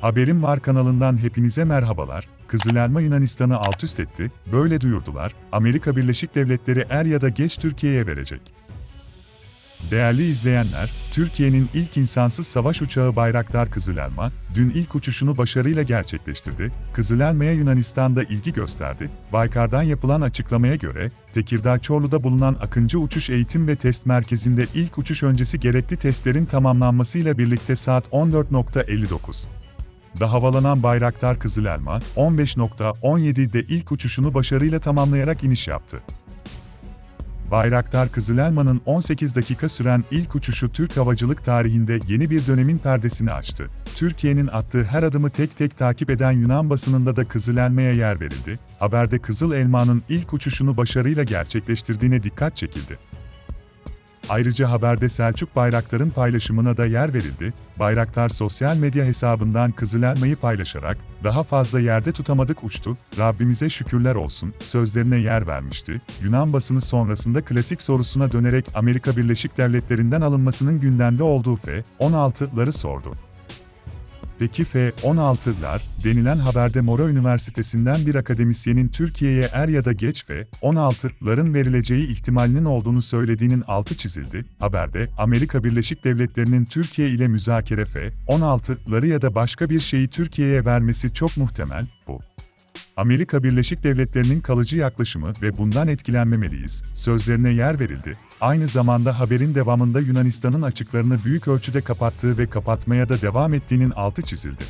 Haberim Var kanalından hepinize merhabalar. Kızıl Elma Yunanistan'ı alt üst etti, böyle duyurdular. Amerika Birleşik Devletleri er ya da geç Türkiye'ye verecek. Değerli izleyenler, Türkiye'nin ilk insansız savaş uçağı Bayraktar Kızıl Elma, dün ilk uçuşunu başarıyla gerçekleştirdi. Kızıl Elma'ya Yunanistan'da ilgi gösterdi. Baykar'dan yapılan açıklamaya göre, Tekirdağ Çorlu'da bulunan Akıncı Uçuş Eğitim ve Test Merkezi'nde ilk uçuş öncesi gerekli testlerin tamamlanmasıyla birlikte saat 14.59 da havalanan Bayraktar Kızıl Elma, 15.17'de ilk uçuşunu başarıyla tamamlayarak iniş yaptı. Bayraktar Kızıl Elma'nın 18 dakika süren ilk uçuşu Türk havacılık tarihinde yeni bir dönemin perdesini açtı. Türkiye'nin attığı her adımı tek tek takip eden Yunan basınında da Kızıl Elma'ya yer verildi. Haberde Kızıl Elma'nın ilk uçuşunu başarıyla gerçekleştirdiğine dikkat çekildi. Ayrıca haberde Selçuk Bayraktar'ın paylaşımına da yer verildi. Bayraktar sosyal medya hesabından Kızıl Elma'yı paylaşarak, daha fazla yerde tutamadık uçtu, Rabbimize şükürler olsun, sözlerine yer vermişti. Yunan basını sonrasında klasik sorusuna dönerek Amerika Birleşik Devletleri'nden alınmasının gündemde olduğu F-16'ları sordu. Peki F-16'lar, denilen haberde Mora Üniversitesi'nden bir akademisyenin Türkiye'ye er ya da geç ve 16'ların verileceği ihtimalinin olduğunu söylediğinin altı çizildi. Haberde, Amerika Birleşik Devletleri'nin Türkiye ile müzakere F-16'ları ya da başka bir şeyi Türkiye'ye vermesi çok muhtemel, bu. Amerika Birleşik Devletleri'nin kalıcı yaklaşımı ve bundan etkilenmemeliyiz, sözlerine yer verildi. Aynı zamanda haberin devamında Yunanistan'ın açıklarını büyük ölçüde kapattığı ve kapatmaya da devam ettiğinin altı çizildi.